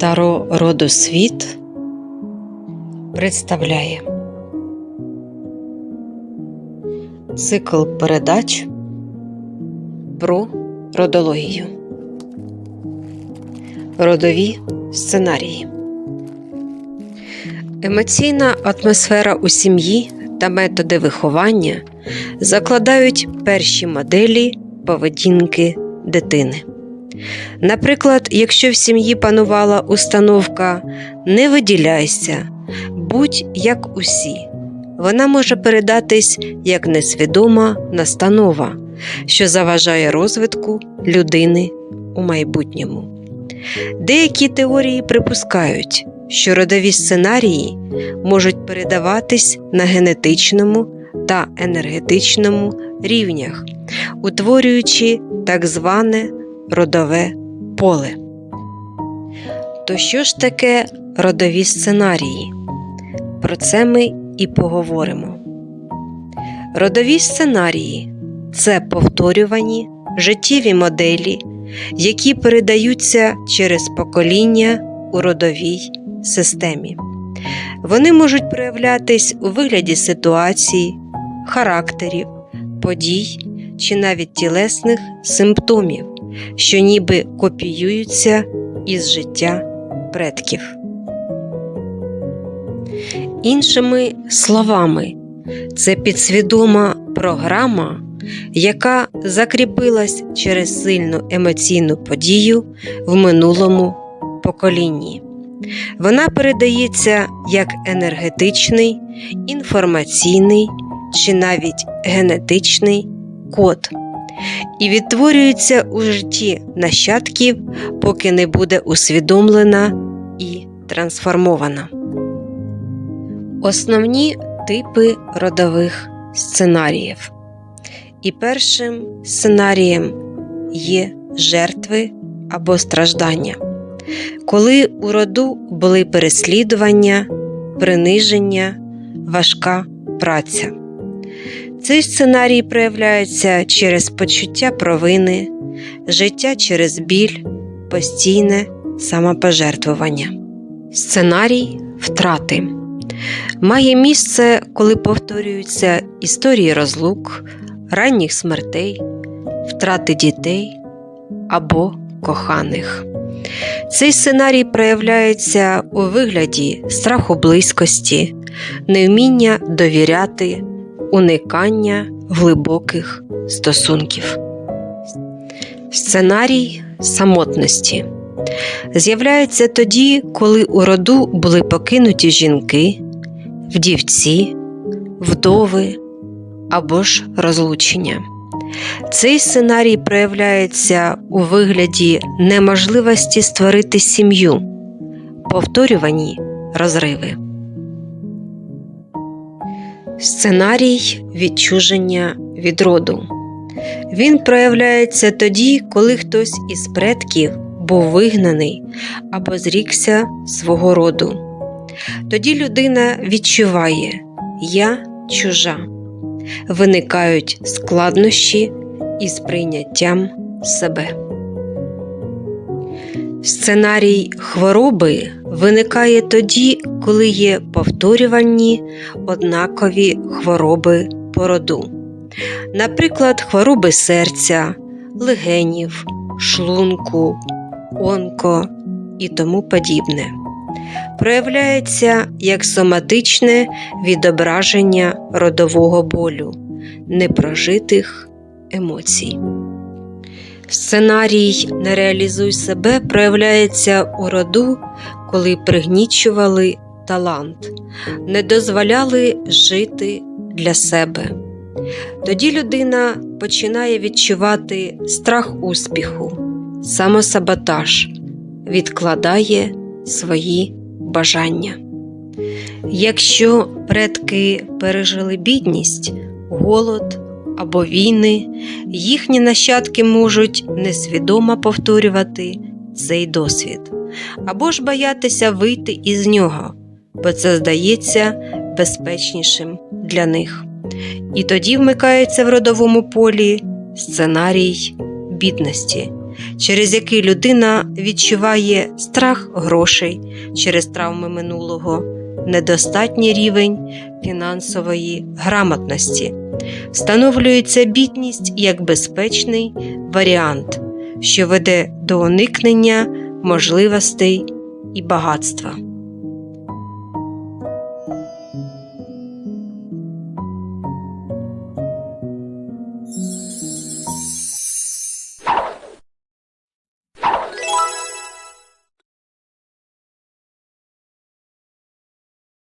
Таро роду світ представляє цикл передач про родологію. Родові сценарії. Емоційна атмосфера у сім'ї та методи виховання закладають перші моделі поведінки дитини. Наприклад, якщо в сім'ї панувала установка не виділяйся, будь як усі, вона може передатись як несвідома настанова, що заважає розвитку людини у майбутньому. Деякі теорії припускають, що родові сценарії можуть передаватись на генетичному та енергетичному рівнях, утворюючи так зване родове поле. То що ж таке родові сценарії? Про це ми і поговоримо. Родові сценарії це повторювані життєві моделі, які передаються через покоління у родовій системі. Вони можуть проявлятись у вигляді ситуацій, характерів, подій чи навіть тілесних симптомів, що ніби копіюються із життя предків. Іншими словами, це підсвідома програма, яка закріпилась через сильну емоційну подію в минулому поколінні. Вона передається як енергетичний, інформаційний чи навіть генетичний код і відтворюється у житті нащадків, поки не буде усвідомлена і трансформована. Основні типи родових сценаріїв. І першим сценарієм є жертви або страждання, коли у роду були переслідування, приниження, важка праця. Цей сценарій проявляється через почуття провини, життя через біль, постійне самопожертвування. Сценарій втрати має місце, коли повторюються історії розлук, ранніх смертей, втрати дітей або коханих. Цей сценарій проявляється у вигляді страху близькості, невміння довіряти, уникання глибоких стосунків. Сценарій самотності з'являється тоді, коли у роду були покинуті жінки, вдівці, вдови або ж розлучення. Цей сценарій проявляється у вигляді неможливості створити сім'ю, повторювані розриви. Сценарій відчуження від роду. Він проявляється тоді, коли хтось із предків був вигнаний або зрікся свого роду. Тоді людина відчуває Я чужа, виникають складнощі із прийняттям себе. Сценарій хвороби виникає тоді, коли є повторювані однакові хвороби по роду, наприклад, хвороби серця, легенів, шлунку, онко і тому подібне. Проявляється як соматичне відображення родового болю, непрожитих емоцій. Сценарій Не реалізуй себе проявляється у роду, коли пригнічували талант, не дозволяли жити для себе. Тоді людина починає відчувати страх успіху, самосаботаж, відкладає свої бажання. Якщо предки пережили бідність, голод або війни, їхні нащадки можуть несвідомо повторювати цей досвід, або ж боятися вийти із нього, бо це здається безпечнішим для них. І тоді вмикається в родовому полі сценарій бідності, через який людина відчуває страх грошей через травми минулого, недостатній рівень фінансової грамотності. Встановлюється бідність як безпечний варіант, що веде до уникнення можливостей і багатства.